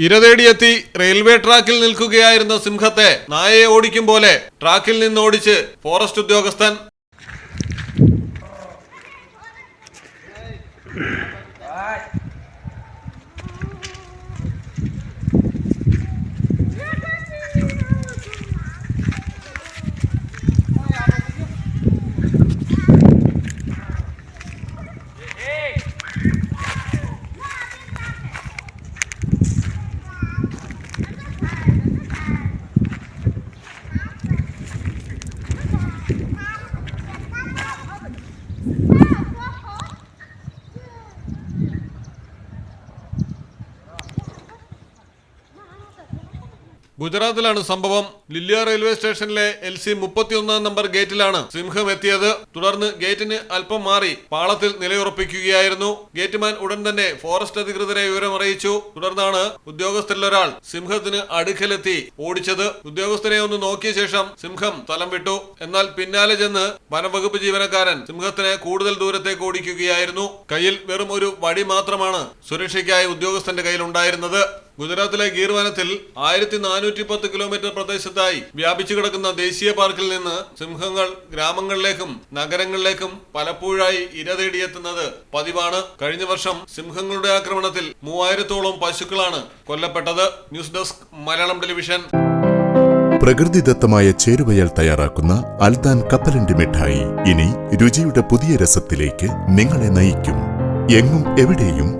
ഇരതേടിയെത്തി railway ട്രാക്കിൽ നിൽക്കുകയായിരുന്ന സിംഹത്തെ നായയെ ഓടിക്കും പോലെ ട്രാക്കിൽ നിന്ന് ഓടിച്ച് ഫോറസ്റ്റ് ഉദ്യോഗസ്ഥൻ Bye. ഗുജറാത്തിലാണ് സംഭവം. ലില്ലിയ റെയിൽവേ സ്റ്റേഷനിലെ എൽ സി മുപ്പത്തിയൊന്നാം നമ്പർ ഗേറ്റിലാണ് സിംഹം എത്തിയത്. തുടർന്ന് ഗേറ്റിന് അല്പം മാറി പാളത്തിൽ നിലയുറപ്പിക്കുകയായിരുന്നു. ഗേറ്റ്മാൻ ഉടൻ തന്നെ ഫോറസ്റ്റ് അധികൃതരെ വിവരമറിയിച്ചു. തുടർന്നാണ് ഉദ്യോഗസ്ഥരിലൊരാൾ സിംഹത്തിന് അടുക്കലെത്തി ഓടിച്ചത്. ഉദ്യോഗസ്ഥരെ ഒന്ന് നോക്കിയ ശേഷം സിംഹം സ്ഥലം വിട്ടു. എന്നാൽ പിന്നാലെ ചെന്ന് വനംവകുപ്പ് ജീവനക്കാരൻ സിംഹത്തിനെ കൂടുതൽ ദൂരത്തേക്ക് ഓടിക്കുകയായിരുന്നു. കയ്യിൽ വെറും ഒരു വടി മാത്രമാണ് സുരക്ഷയ്ക്കായി ഉദ്യോഗസ്ഥന്റെ കയ്യിലുണ്ടായിരുന്നത്. ഗുജറാത്തിലെ ഗീർ വനത്തിൽ ആയിരത്തി നാനൂറ്റി പത്ത് കിലോമീറ്റർ പ്രദേശത്തായി വ്യാപിച്ചു കിടക്കുന്ന ദേശീയ പാർക്കിൽ നിന്ന് സിംഹങ്ങൾ ഗ്രാമങ്ങളിലേക്കും നഗരങ്ങളിലേക്കും പലപ്പോഴായി ഇര തേടിയെത്തുന്നത് പതിവാണ്. കഴിഞ്ഞ വർഷം സിംഹങ്ങളുടെ ആക്രമണത്തിൽ മൂവായിരത്തോളം പശുക്കളാണ് കൊല്ലപ്പെട്ടത്. News desk Malayalam television. പ്രകൃതിദത്തമായ ചേരുവയാൽ തയ്യാറാക്കുന്ന അൽദാൻ കപ്പലണ്ടി മിഠായി. ഇനി രുചിയുടെ പുതിയ രസത്തിലേക്ക് നിങ്ങളെ നയിക്കും. എങ്ങും എവിടെയും